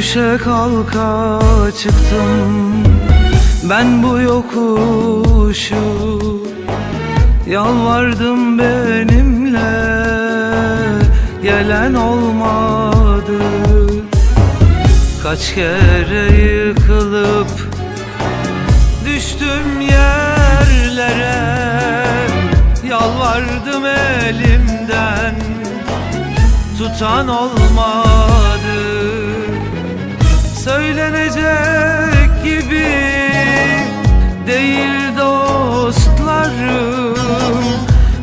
Düşe kalka çıktım. Ben bu yokuşu Yalvardım benimle. Gelen olmadı. Kaç kere yıkılıp düştüm yerlere. Yalvardım elimden. Tutan olmadı Söylenecek gibi değil dostlarım.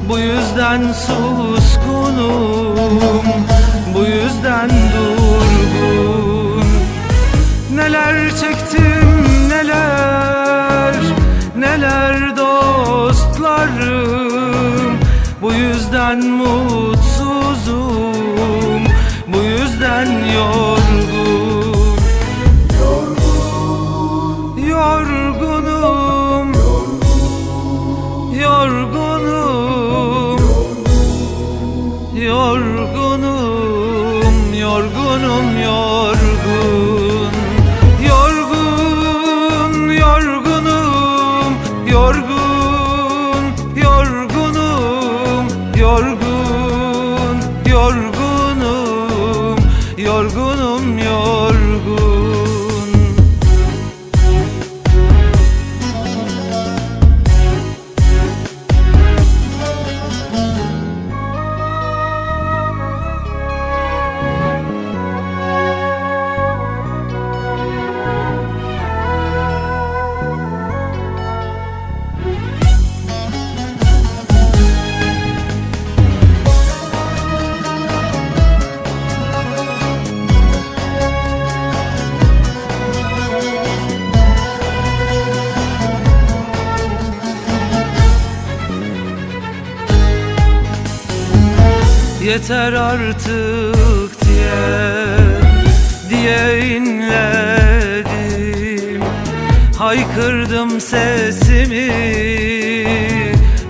Bu yüzden suskunum Bu yüzden durgun. Neler çektim neler Neler dostlarım. Bu yüzden mutsuzum Bu yüzden yorgun Yorgunum yorgun. Yorgun Yorgunum. Yorgun Yorgunum. Yorgun Yorgunum. Yorgunum yorgun Yeter artık diye diye inledim. Haykırdım sesimi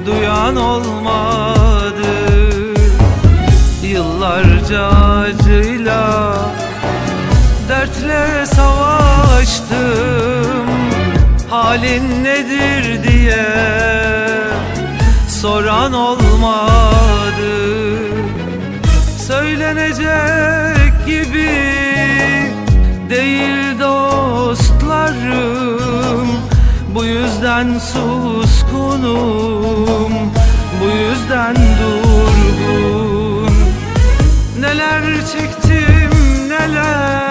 duyan olmadı. Yıllarca acıyla dertle savaştım. Halin nedir diye soran olmadı Söylenecek gibi değil dostlarım. Bu yüzden suskunum Bu yüzden durgun. Neler çektim neler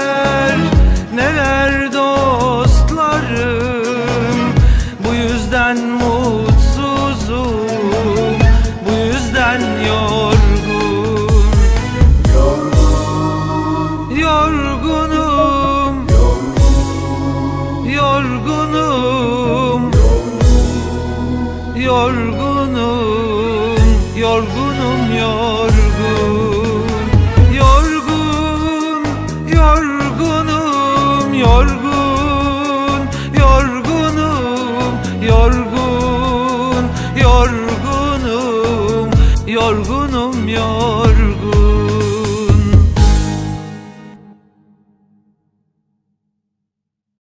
Yorgunum. Yorgunum. Yorgunum. Yorgunum yorgun. Yorgun Yorgunum Yorgun. Yorgunum Yorgun. Yorgunum Yorgunum yorgun